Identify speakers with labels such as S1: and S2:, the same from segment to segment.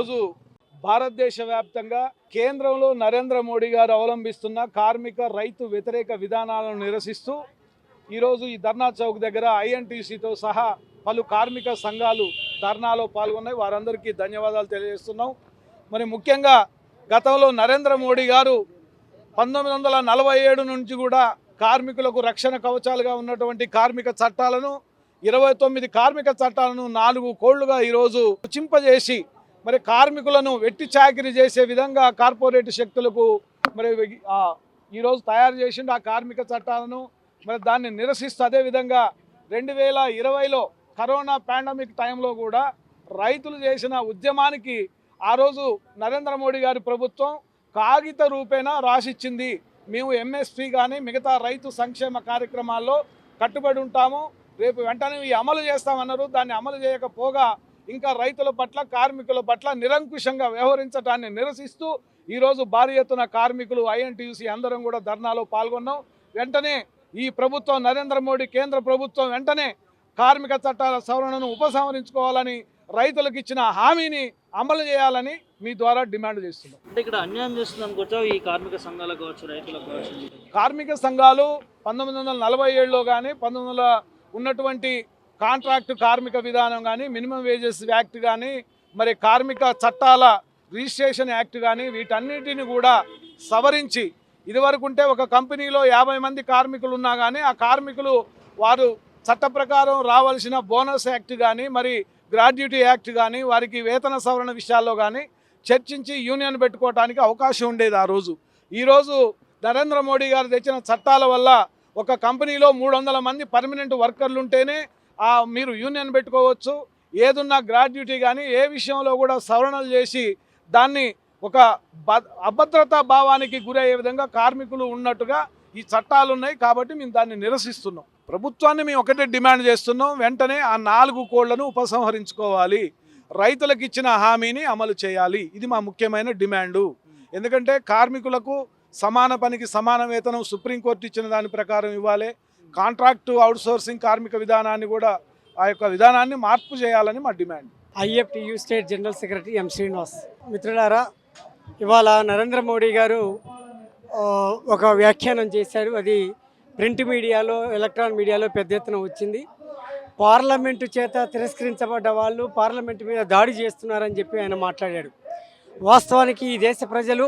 S1: ఈరోజు భారతదేశ వ్యాప్తంగా కేంద్రంలో నరేంద్ర మోడీ గారు అవలంబిస్తున్న కార్మిక రైతు వ్యతిరేక విధానాలను నిరసిస్తూ ఈరోజు ఈ ధర్నా చౌక్ దగ్గర ఐఎన్టీసీతో సహా పలు కార్మిక సంఘాలు ధర్నాలో పాల్గొన్నాయి. వారందరికీ ధన్యవాదాలు తెలియజేస్తున్నాం. మరి ముఖ్యంగా గతంలో నరేంద్ర మోడీ గారు పంతొమ్మిది వందల నలభై ఏడు నుంచి కూడా కార్మికులకు రక్షణ కవచాలుగా ఉన్నటువంటి కార్మిక చట్టాలను ఇరవై తొమ్మిది కార్మిక చట్టాలను నాలుగు కోళ్ళుగా ఈరోజు చింపజేసి మరి కార్మికులను వెట్టి చాకిరీ చేసే విధంగా కార్పొరేట్ శక్తులకు మరి ఈరోజు తయారు చేసిండు ఆ కార్మిక చట్టాలను మరి దాన్ని నిరసిస్తూ అదేవిధంగా రెండు వేల ఇరవైలో కరోనా పాండమిక్ టైంలో కూడా రైతులు చేసిన ఉద్యమానికి ఆ రోజు నరేంద్ర మోడీ గారి ప్రభుత్వం కాగిత రూపేణ రాసిచ్చింది. మేము ఎంఎస్పి కానీ మిగతా రైతు సంక్షేమ కార్యక్రమాల్లో కట్టుబడి ఉంటాము. రేపు వెంటనే అమలు చేస్తామన్నారు. దాన్ని అమలు చేయకపోగా ఇంకా రైతుల పట్ల కార్మికుల పట్ల నిరంకుశంగా వ్యవహరించడాన్ని నిరసిస్తూ ఈరోజు భారీ ఎత్తున కార్మికులు ఐఎన్టీయూసీ అందరం కూడా ధర్నాలో పాల్గొన్నాం. వెంటనే ఈ ప్రభుత్వం నరేంద్ర మోడీ కేంద్ర ప్రభుత్వం వెంటనే కార్మిక చట్టాల సవరణను ఉపసంహరించుకోవాలని రైతులకు ఇచ్చిన హామీని అమలు చేయాలని మీ ద్వారా డిమాండ్ చేస్తున్నాం.
S2: అంటే ఇక్కడ అన్యాయం చేస్తుంది అనుకోవచ్చా ఈ కార్మిక సంఘాలకు కావచ్చు రైతులకు కావచ్చు.
S1: కార్మిక సంఘాలు పంతొమ్మిది వందల నలభై ఏడులో కానీ పంతొమ్మిది వందల ఉన్నటువంటి కాంట్రాక్ట్ కార్మిక విధానం కానీ మినిమం వేజెస్ యాక్ట్ కానీ మరి కార్మిక చట్టాల రిజిస్ట్రేషన్ యాక్ట్ కానీ వీటన్నిటిని కూడా సవరించి ఇదివరకు ఉంటే ఒక కంపెనీలో యాభై మంది కార్మికులు ఉన్నా కానీ ఆ కార్మికులు వారు చట్ట ప్రకారం రావాల్సిన బోనస్ యాక్ట్ కానీ మరి గ్రాడ్యుటీ యాక్ట్ కానీ వారికి వేతన సవరణ విషయాల్లో కానీ చర్చించి యూనియన్ పెట్టుకోవడానికి అవకాశం ఉండేది ఆ రోజు. ఈరోజు నరేంద్ర మోడీ గారు తెచ్చిన చట్టాల వల్ల ఒక కంపెనీలో మూడు వందల మంది పర్మనెంట్ వర్కర్లు ఉంటేనే మీరు యూనియన్ పెట్టుకోవచ్చు. ఏదున్నా గ్రాడ్యుటీ కానీ ఏ విషయంలో కూడా సవరణలు చేసి దాన్ని ఒక అభద్రతా భావానికి గురయ్యే విధంగా కార్మికులు ఉన్నట్టుగా ఈ చట్టాలు ఉన్నాయి కాబట్టి మేము దాన్ని నిరసిస్తున్నాం. ప్రభుత్వాన్ని మేము ఒకటే డిమాండ్ చేస్తున్నాం. వెంటనే ఆ నాలుగు కోళ్ళను ఉపసంహరించుకోవాలి. రైతులకు ఇచ్చిన హామీని అమలు చేయాలి. ఇది మా ముఖ్యమైన డిమాండు. ఎందుకంటే కార్మికులకు సమాన పనికి సమాన వేతనం సుప్రీంకోర్టు ఇచ్చిన దాని ప్రకారం ఇవ్వాలి. కాంట్రాక్టు అవుట్సోర్సింగ్ కార్మిక విధానాన్ని కూడా ఆ యొక్క విధానాన్ని మార్పు చేయాలని మా demand.
S3: IFTU state general secretary M Srinivas. మిత్రులారా ఇవాళ నరేంద్ర మోడీ గారు ఒక వ్యాఖ్యానం చేశారు. అది ప్రింట్ మీడియాలో ఎలక్ట్రానిక్ మీడియాలో పెద్ద ఎత్తున వచ్చింది. పార్లమెంటు చేత తిరస్కరించబడ్డ వాళ్ళు పార్లమెంటు మీద దాడి చేస్తున్నారని చెప్పి ఆయన మాట్లాడాడు. వాస్తవానికి ఈ దేశ ప్రజలు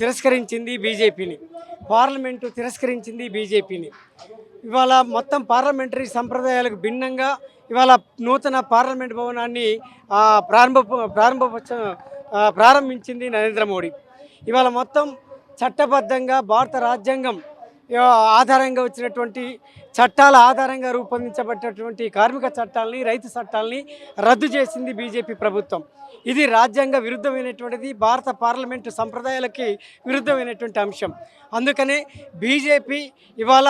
S3: తిరస్కరించింది బీజేపీని. పార్లమెంటు తిరస్కరించింది బీజేపీని. ఇవాళ మొత్తం పార్లమెంటరీ సంప్రదాయాలకు భిన్నంగా ఇవాళ నూతన పార్లమెంట్ భవనాన్ని ప్రారంభ ప్రారంభ ప్రారంభించింది నరేంద్ర మోడీ. ఇవాళ మొత్తం చట్టబద్ధంగా భారత రాజ్యాంగం ఆధారంగా వచ్చినటువంటి చట్టాల ఆధారంగా రూపొందించబడినటువంటి కార్మిక చట్టాలని రైతు చట్టాలని రద్దు చేసింది బీజేపీ ప్రభుత్వం. ఇది రాజ్యాంగ విరుద్ధమైనటువంటిది భారత పార్లమెంటు సంప్రదాయాలకి విరుద్ధమైనటువంటి అంశం. అందుకనే బీజేపీ ఇవాళ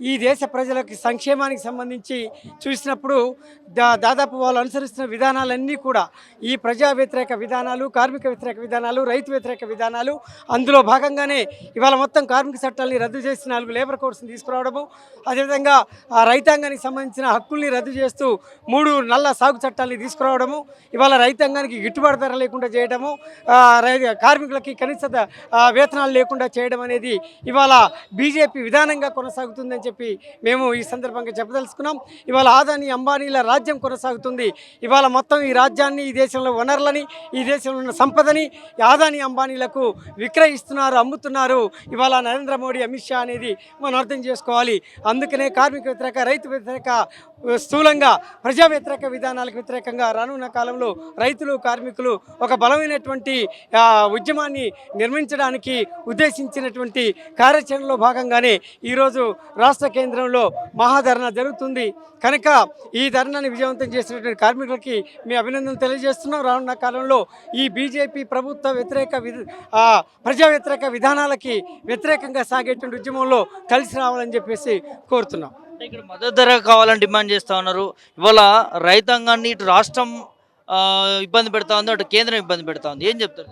S3: ఈ దేశ ప్రజలకి సంక్షేమానికి సంబంధించి చూసినప్పుడు దా దాదాపు వాళ్ళు అనుసరిస్తున్న విధానాలన్నీ కూడా ఈ ప్రజా వ్యతిరేక విధానాలు కార్మిక వ్యతిరేక విధానాలు రైతు వ్యతిరేక విధానాలు అందులో భాగంగానే ఇవాళ మొత్తం కార్మిక చట్టాలని రద్దు చేసి నాలుగు లేబర్ కోడ్స్ని తీసుకురావడము అదేవిధంగా ఆ రైతాంగానికి సంబంధించిన హక్కుల్ని రద్దు చేస్తూ మూడు నల్ల సాగు చట్టాలని తీసుకురావడము ఇవాళ రైతాంగానికి గిట్టుబాటు ధర లేకుండా చేయడము రై- కార్మికులకి కనీస వేతనాలు లేకుండా చేయడం అనేది ఇవాళ బీజేపీ విధానంగా కొనసాగుతుందని చెప్పి మేము ఈ సందర్భంగా చెప్పదలుచుకున్నాం. ఇవాళ ఆదాని అంబానీల రాజ్యం కొనసాగుతుంది. ఇవాళ మొత్తం ఈ రాజ్యాన్ని ఈ దేశంలో వనరులని ఈ దేశంలో ఉన్న సంపదని ఆదాని అంబానీలకు విక్రయిస్తున్నారు అమ్ముతున్నారు. ఇవాళ నరేంద్ర మోడీ అమిత్ షా అనేది మనం అర్థం చేసుకోవాలి. అందుకనే కార్మిక వ్యతిరేక రైతు వ్యతిరేక స్థూలంగా ప్రజా వ్యతిరేక విధానాలకు వ్యతిరేకంగా రానున్న కాలంలో రైతులు కార్మికులు కార్మికులు ఒక బలమైనటువంటి ఉద్యమాన్ని నిర్మించడానికి ఉద్దేశించినటువంటి కార్యాచరణలో భాగంగానే ఈరోజు రాష్ట్ర కేంద్రంలో మహాధరణ జరుగుతుంది. కనుక ఈ ధర్నాన్ని విజయవంతం చేసినటువంటి కార్మికులకి మీ అభినందనలు తెలియజేస్తున్నాం. రానున్న కాలంలో ఈ బీజేపీ ప్రభుత్వ వ్యతిరేక ప్రజా వ్యతిరేక విధానాలకి వ్యతిరేకంగా సాగేటువంటి ఉద్యమంలో కలిసి రావాలని చెప్పేసి కోరుతున్నాం.
S2: ఇక్కడ మద్దతు ధర కావాలని డిమాండ్ చేస్తూ ఉన్నారు. ఇవాళ రైతాంగాన్ని ఇటు రాష్ట్రం ఇబ్బంది పెడతా ఉంది అటు కేంద్రం ఇబ్బంది పెడతా ఉంది. ఏం చెప్తారు?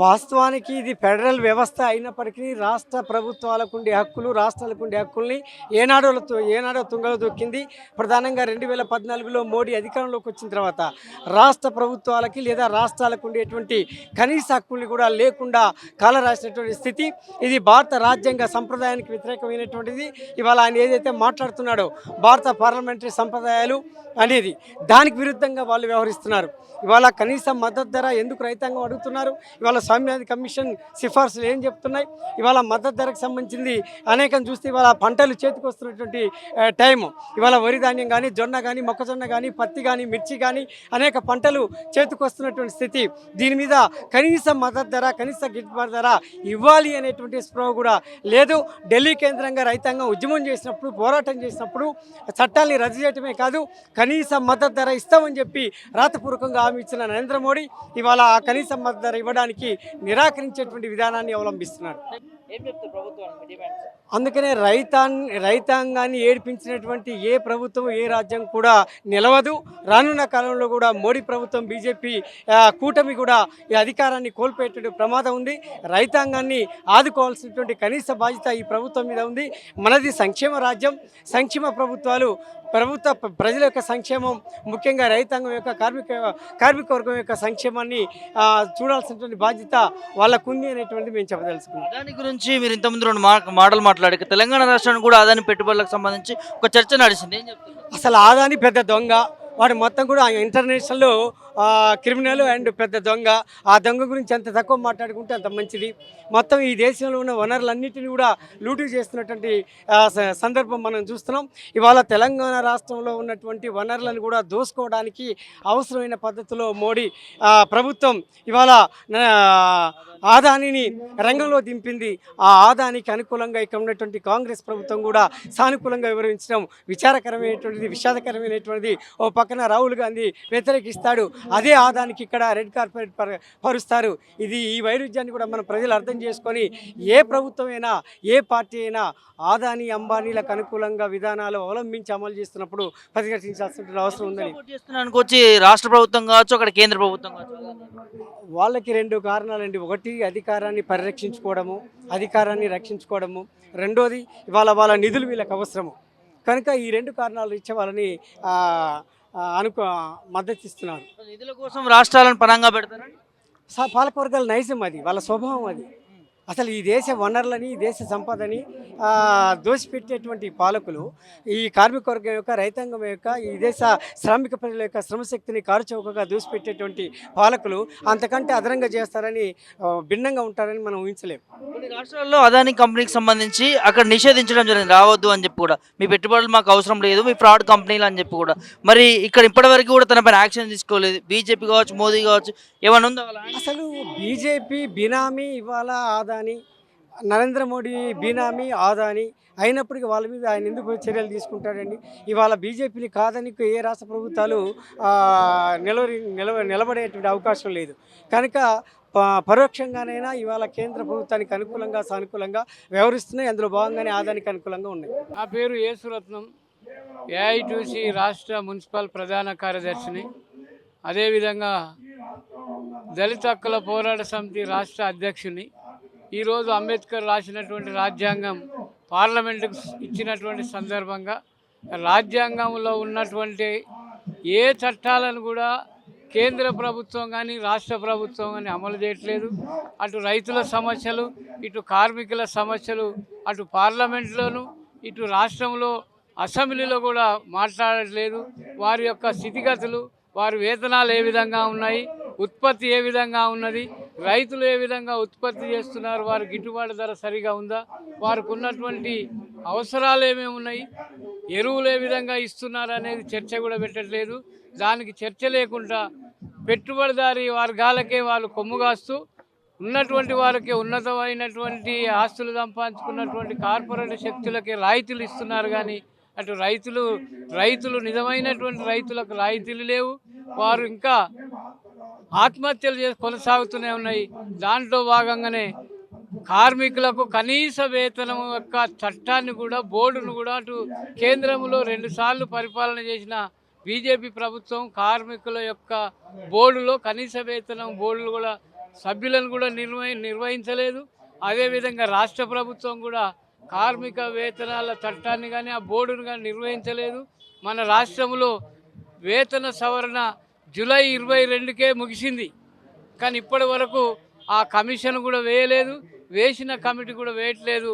S3: వాస్తవానికి ఇది ఫెడరల్ వ్యవస్థ అయినప్పటికీ రాష్ట్ర ప్రభుత్వాలకు ఉండే హక్కులు రాష్ట్రాలకు ఉండే హక్కుల్ని ఏనాడోలతో ఏనాడో తుంగలో దొక్కింది. ప్రధానంగా రెండు వేల పద్నాలుగులో మోడీ అధికారంలోకి వచ్చిన తర్వాత రాష్ట్ర ప్రభుత్వాలకి లేదా రాష్ట్రాలకు ఉండేటువంటి కనీస హక్కుల్ని కూడా లేకుండా కాలరాసినటువంటి స్థితి. ఇది భారత రాజ్యాంగ సంప్రదాయానికి వ్యతిరేకమైనటువంటిది. ఇవాళ ఆయన ఏదైతే మాట్లాడుతున్నాడో భారత పార్లమెంటరీ సంప్రదాయాలు అనేది దానికి విరుద్ధంగా వాళ్ళు వ్యవహరిస్తున్నారు. ఇవాళ కనీస మద్దతు ధర ఎందుకు రైతాంగం అడుగుతున్నారు? ఇవాళ స్వామినాథన్ కమిషన్ సిఫార్సులు ఏం చెప్తున్నాయి? ఇవాళ మద్దతు ధరకు సంబంధించింది అనేకం చూస్తే ఇవాళ పంటలు చేతికి వస్తున్నటువంటి టైము. ఇవాళ వరి ధాన్యం కానీ జొన్న కానీ మొక్కజొన్న కానీ పత్తి కానీ మిర్చి కానీ అనేక పంటలు చేతికి వస్తున్నటువంటి స్థితి. దీని మీద కనీస మద్దతు ధర కనీస గిట్టుబాటు ధర ఇవ్వాలి అనేటువంటి స్పృహ కూడా లేదు. ఢిల్లీ కేంద్రంగా రైతాంగం ఉద్యమం చేసినప్పుడు పోరాటం చేసినప్పుడు చట్టాల్ని రద్దు చేయటమే కాదు కనీస మద్దతు ధర ఇస్తామని చెప్పి రాతపూర్వకంగా హామీ ఇచ్చిన నరేంద్ర మోడీ ఇవాళ ఆ కనీస మద్దతు ధర ఇవ్వడానికి నిరాకరించేటువంటి విధానాన్ని అవలంబిస్తున్నారు. అందుకనే రైతాన్ రైతాంగాన్ని ఏడిపించినటువంటి ఏ ప్రభుత్వం ఏ రాజ్యం కూడా నిలవదు. రానున్న కాలంలో కూడా మోడీ ప్రభుత్వం బీజేపీ కూటమి కూడా ఈ అధికారాన్ని కోల్పోయేటువంటి ప్రమాదం ఉంది. రైతాంగాన్ని ఆదుకోవాల్సినటువంటి కనీస బాధ్యత ఈ ప్రభుత్వం మీద ఉంది. మనది సంక్షేమ రాజ్యం. సంక్షేమ ప్రభుత్వాలు ప్రభుత్వ ప్ర- ప్రజల యొక్క సంక్షేమం ముఖ్యంగా రైతాంగం యొక్క కార్మిక కార్మిక వర్గం యొక్క సంక్షేమాన్ని చూడాల్సినటువంటి బాధ్యత వాళ్ళకుంది అనేటువంటిది మేము చెప్పదలుచుకున్నాం
S2: అదాని గురించి మీరు ఇంతకుముందు రెండు మా మాటలు మాట్లాడారు. తెలంగాణ రాష్ట్రానికి కూడా ఆదాని పెట్టుబడులకు సంబంధించి ఒక చర్చ నడిచింది. ఏం
S3: అసలు ఆదాని పెద్ద దొంగ. వాడు మొత్తం కూడా ఇంటర్నేషనల్లో క్రిమినల్ అండ్ పెద్ద దొంగ. ఆ దొంగ గురించి ఎంత తక్కువ మాట్లాడుకుంటే అంత మంచిది. మొత్తం ఈ దేశంలో ఉన్న వనరులన్నింటినీ కూడా లూటీ చేస్తున్నటువంటి స- సందర్భం మనం చూస్తున్నాం. ఇవాళ తెలంగాణ రాష్ట్రంలో ఉన్నటువంటి వనరులను కూడా దోసుకోవడానికి అవసరమైన పద్ధతిలో మోడీ ప్రభుత్వం ఇవాళ ఆదానిని రంగంలో దింపింది. ఆ ఆదానికి అనుకూలంగా ఇక్కడ ఉన్నటువంటి కాంగ్రెస్ ప్రభుత్వం కూడా సానుకూలంగా వివరించడం విచారకరమైనటువంటిది విషాదకరమైనటువంటిది. ఓ పక్కన రాహుల్ గాంధీ వ్యతిరేకిస్తాడు. అదే ఆదానికి ఇక్కడ రెడ్ కార్పెట్ పర- పరుస్తారు. ఇది ఈ వైరుధ్యాన్ని కూడా మన ప్రజలు అర్థం చేసుకొని ఏ ప్రభుత్వం అయినా ఏ పార్టీ అయినా ఆదాని అంబానీలకు అనుకూలంగా విధానాలు అవలంబించి అమలు చేస్తున్నప్పుడు ప్రతిఘటించాల్సిన అవసరం ఉందని.
S2: వచ్చి రాష్ట్ర ప్రభుత్వం కావచ్చు అక్కడ కేంద్ర ప్రభుత్వం కావచ్చు?
S3: వాళ్ళకి రెండు కారణాలండి. ఒకటి అధికారాన్ని పరిరక్షించుకోవడము అధికారాన్ని రక్షించుకోవడము. రెండోది ఇవాళ వాళ్ళ నిధులు వీళ్ళకి అవసరము. కనుక ఈ రెండు కారణాలు ఇచ్చే వాళ్ళని అనుకో మద్దతు ఇస్తున్నారు
S2: నిధుల కోసం రాష్ట్రాలను పరంగా పెడతారని
S3: స- పాలకవర్గాల నైజం అది వాళ్ళ స్వభావం అది. అసలు ఈ దేశ వనరులని ఈ దేశ సంపదని ఆ, దోసిపెట్టేటువంటి పాలకులు ఈ కార్మిక వర్గం యొక్క రైతాంగం యొక్క ఈ దేశ శ్రామిక ప్రజల యొక్క శ్రమశక్తిని కారుచౌకగా దోసిపెట్టేటువంటి పాలకులు అంతకంటే అదనంగా చేస్తారని భిన్నంగా ఉంటారని మనం ఊహించలేము.
S2: కొన్ని రాష్ట్రాల్లో అదాని కంపెనీకి సంబంధించి అక్కడ నిషేధించడం జరిగింది. రావద్దు అని చెప్పి కూడా. మీ పెట్టుబడులు మాకు అవసరం లేదు మీ ఫ్రాడ్ కంపెనీలు అని చెప్పి కూడా. మరి ఇక్కడ ఇప్పటివరకు కూడా తన పైన యాక్షన్ తీసుకోలేదు. బీజేపీ కావచ్చు మోదీ కావచ్చు ఏమైనా ఉందా
S3: అసలు బీజేపీ బినామీ ఇవాళ అదాని నరేంద్ర మోడీ బీనామీ ఆదాని అయినప్పటికీ వాళ్ళ మీద ఆయన ఎందుకు చర్యలు తీసుకుంటాడండి? ఇవాళ బీజేపీని కాదని ఏ రాష్ట్ర ప్రభుత్వాలు నిలవరి నిలవ నిలబడేటువంటి అవకాశం లేదు. కనుక ప- పరోక్షంగానైనా ఇవాళ కేంద్ర ప్రభుత్వానికి అనుకూలంగా సానుకూలంగా వ్యవహరిస్తున్నాయి. అందులో భాగంగానే ఆదానికి అనుకూలంగా ఉన్నాయి.
S4: నా పేరు యేసురత్నం. ఏఐటీసీ రాష్ట్ర మున్సిపల్ ప్రధాన కార్యదర్శిని. అదేవిధంగా దళిత హక్కుల పోరాట సమితి రాష్ట్ర అధ్యక్షుని. ఈరోజు అంబేద్కర్ రాసినటువంటి రాజ్యాంగం పార్లమెంటుకు ఇచ్చినటువంటి సందర్భంగా రాజ్యాంగంలో ఉన్నటువంటి ఏ చట్టాలను కూడా కేంద్ర ప్రభుత్వం కానీ రాష్ట్ర ప్రభుత్వం కానీ అమలు చేయట్లేదు. అటు రైతుల సమస్యలు ఇటు కార్మికుల సమస్యలు అటు పార్లమెంట్లోను ఇటు రాష్ట్రంలో అసెంబ్లీలో కూడా మాట్లాడట్లేదు. వారి యొక్క స్థితిగతులు వారి వేతనాలు ఏ విధంగా ఉన్నాయి ఉత్పత్తి ఏ విధంగా ఉన్నది రైతులు ఏ విధంగా ఉత్పత్తి చేస్తున్నారు వారి గిట్టుబాటు ధర సరిగా ఉందా వారికి ఉన్నటువంటి అవసరాలు ఏమేమి ఉన్నాయి ఎరువులు ఏ విధంగా ఇస్తున్నారు అనేది చర్చ కూడా పెట్టట్లేదు. దానికి చర్చ లేకుండా పెట్టుబడిదారి వర్గాలకే వాళ్ళు కొమ్ము కాస్తూ ఉన్నటువంటి వారికి ఉన్నతమైనటువంటి ఆస్తులు సంపాదించుకున్నటువంటి కార్పొరేట్ శక్తులకి రాయితీలు ఇస్తున్నారు కానీ అటు రైతులు రైతులు నిజమైనటువంటి రైతులకు రాయితీలు లేవు. వారు ఇంకా ఆత్మహత్యలు చేసి కొనసాగుతూనే ఉన్నాయి. దాంట్లో భాగంగానే కార్మికులకు కనీస వేతనం యొక్క చట్టాన్ని కూడా బోర్డును కూడా అటు కేంద్రంలో రెండుసార్లు పరిపాలన చేసిన బీజేపీ ప్రభుత్వం కార్మికుల యొక్క బోర్డులో కనీస వేతనం బోర్డులు కూడా సభ్యులను కూడా నిర్వహి నిర్వహించలేదు. అదేవిధంగా రాష్ట్ర ప్రభుత్వం కూడా కార్మిక వేతనాల చట్టాన్ని కానీ ఆ బోర్డును కానీ నిర్వహించలేదు. మన రాష్ట్రంలో వేతన సవరణ జూలై ఇరవై రెండుకే ముగిసింది. కానీ ఇప్పటి వరకు ఆ కమిషన్ కూడా వేయలేదు వేసిన కమిటీ కూడా వేయట్లేదు.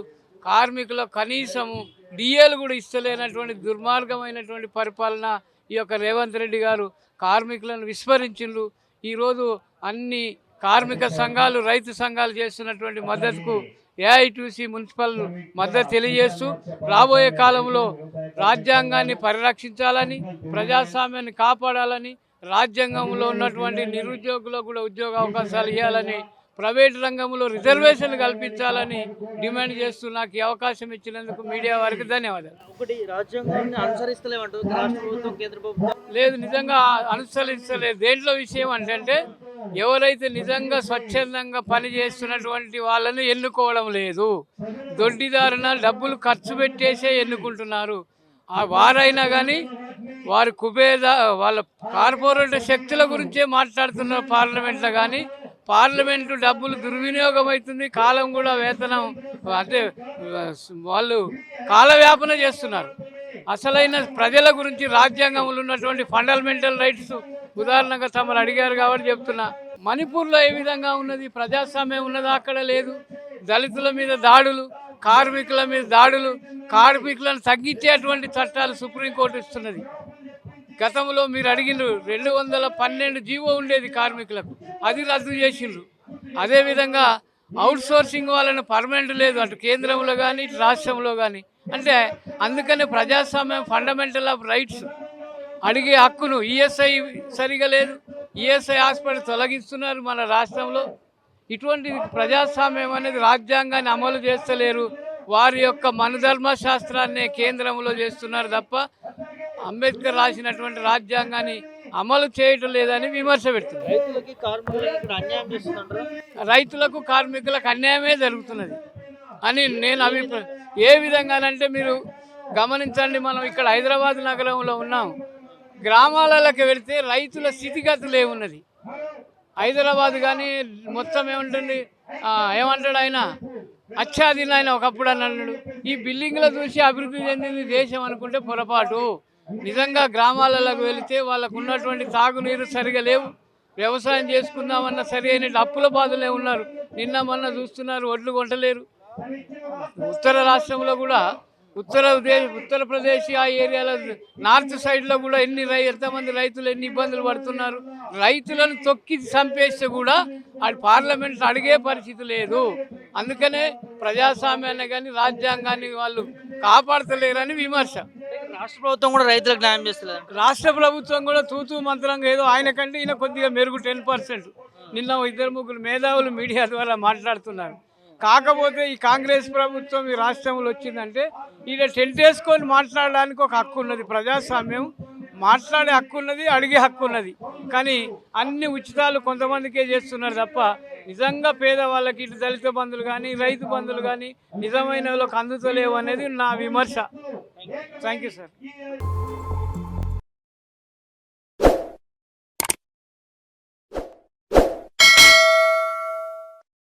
S4: కార్మికుల కనీసము డిఏలు కూడా ఇస్తలేనటువంటి దుర్మార్గమైనటువంటి పరిపాలన ఈ యొక్క రేవంత్ రెడ్డి గారు కార్మికులను విస్మరించిండ్రు. ఈరోజు అన్ని కార్మిక సంఘాలు రైతు సంఘాలు చేస్తున్నటువంటి మద్దతుకు ఏఐటీసీ మున్సిపల్ మద్దతు తెలియజేస్తూ రాబోయే కాలంలో రాజ్యాంగాన్ని పరిరక్షించాలని ప్రజాస్వామ్యాన్ని కాపాడాలని రాజ్యాంగంలో ఉన్నటువంటి నిరుద్యోగులకు కూడా ఉద్యోగ అవకాశాలు ఇవ్వాలని ప్రైవేట్ రంగంలో రిజర్వేషన్లు కల్పించాలని డిమాండ్ చేస్తూ నాకు ఈ అవకాశం ఇచ్చినందుకు మీడియా వారికి ధన్యవాదాలు.
S2: ఒకటి రాజ్యాంగాన్ని అనుసరిస్తలేమంటారు రాష్ట్ర ప్రభుత్వం కేంద్ర ప్రభుత్వం?
S4: లేదు నిజంగా అనుసరించలేదు. దేంట్లో విషయం అంటే ఎవరైతే నిజంగా స్వచ్ఛందంగా పని చేస్తున్నటువంటి వాళ్ళని ఎన్నుకోవడం లేదు. దొడ్డిదారున డబ్బులు ఖర్చు పెట్టేసే ఎన్నుకుంటున్నారు. ఆ వారైనా కానీ వారి కుబేద వాళ్ళ కార్పొరేట్ శక్తుల గురించే మాట్లాడుతున్నారు పార్లమెంట్లో కానీ పార్లమెంటు డబ్బులు దుర్వినియోగం అవుతుంది కాలం కూడా వేతనం అంటే వాళ్ళు కాలవ్యాపన చేస్తున్నారు. అసలైన ప్రజల గురించి రాజ్యాంగంలో ఉన్నటువంటి ఫండమెంటల్ రైట్స్ ఉదాహరణగా తమరు అడిగారు కాబట్టి చెప్తున్నా. మణిపూర్లో ఏ విధంగా ఉన్నది? ప్రజాస్వామ్యం ఉన్నదా? అక్కడ లేదు. దళితుల మీద దాడులు కార్మికుల మీద దాడులు కార్మికులను తగ్గించేటువంటి చట్టాలు సుప్రీంకోర్టు ఇస్తున్నది. గతంలో మీరు అడిగిండ్రు రెండు వందల పన్నెండు జీవో ఉండేది కార్మికులకు అది రద్దు చేసిండ్రు. అదేవిధంగా అవుట్ సోర్సింగ్ వాళ్ళని పర్మనెంట్ లేదు అటు కేంద్రంలో కానీ ఇటు రాష్ట్రంలో కానీ అంటే అందుకనే ప్రజాస్వామ్యం ఫండమెంటల్ ఆఫ్ రైట్స్. అడిగే హక్కును ఈఎస్ఐ సరిగా లేదు ఈఎస్ఐ హాస్పిటల్ తొలగిస్తున్నారు మన రాష్ట్రంలో. ఇటువంటి ప్రజాస్వామ్యం అనేది రాజ్యాంగాన్ని అమలు చేస్తలేరు. వారి యొక్క మనుధర్మ శాస్త్రాన్ని కేంద్రంలో చేస్తున్నారు తప్ప అంబేద్కర్ రాసినటువంటి రాజ్యాంగాన్ని అమలు చేయటం లేదని విమర్శ పెడుతున్నారు
S2: రైతులకి కార్మికులకి ఇక్కడ అన్యాయం చేస్తుంటారు?
S4: రైతులకు కార్మికులకు అన్యాయమే జరుగుతున్నది అని నేను అభిప్రాయం. ఏ విధంగానంటే మీరు గమనించండి మనం ఇక్కడ హైదరాబాద్ నగరంలో ఉన్నాం. గ్రామాలలోకి వెళితే రైతుల స్థితిగతులు ఏమున్నది? హైదరాబాద్ కానీ మొత్తం ఏముంటుంది? ఏమంటాడు ఆయన? అచ్చాదిన ఆయన ఒకప్పుడు అని అన్నాడు. ఈ బిల్డింగ్లో చూసి అభివృద్ధి చెందింది దేశం అనుకుంటే పొరపాటు. నిజంగా గ్రామాలలోకి వెళితే వాళ్ళకు ఉన్నటువంటి తాగునీరు సరిగా లేవు. వ్యవసాయం చేసుకుందామన్న సరి అయిన అప్పుల బాధలే ఉన్నారు. నిన్న మొన్న చూస్తున్నారు ఒడ్లు కొంటలేరు ఉత్తర రాష్ట్రంలో కూడా ఉత్తర ఉత్తరప్రదేశ్ ఆ ఏరియాలో నార్త్ సైడ్లో కూడా ఎన్ని ఎంతమంది రైతులు ఎన్ని ఇబ్బందులు పడుతున్నారు? రైతులను తొక్కి చంపేస్తే కూడా అది పార్లమెంట్ అడిగే పరిస్థితి లేదు. అందుకనే ప్రజాస్వామ్యాన్ని కానీ రాజ్యాంగాన్ని వాళ్ళు కాపాడతలేరని విమర్శ.
S2: రాష్ట్ర ప్రభుత్వం కూడా రైతులకు న్యాయం చేస్తలేదు.
S4: రాష్ట్ర ప్రభుత్వం కూడా తూతూ మంత్రంగా ఏదో ఆయన కంటే ఈయన కొద్దిగా మెరుగు టెన్ పర్సెంట్. నిన్న ఇద్దరు ముగ్గురు మేధావులు మీడియా ద్వారా మాట్లాడుతున్నారు. కాకపోతే ఈ కాంగ్రెస్ ప్రభుత్వం ఈ రాష్ట్రంలో వచ్చిందంటే ఈయన టెంట్ వేసుకొని మాట్లాడడానికి ఒక హక్కు ఉన్నది ప్రజాస్వామ్యం. మాట్లాడే హక్కు ఉన్నది అడిగే హక్కు ఉన్నది. కానీ అన్ని ఉచితాలు కొంతమందికే చేస్తున్నారు తప్ప నిజంగా పేదవాళ్ళకి ఇటు దళిత బంధులు కానీ రైతు బంధులు కానీ నిజమైన వాళ్ళకి అందుతలేవు అనేది నా విమర్శ. Thank you sir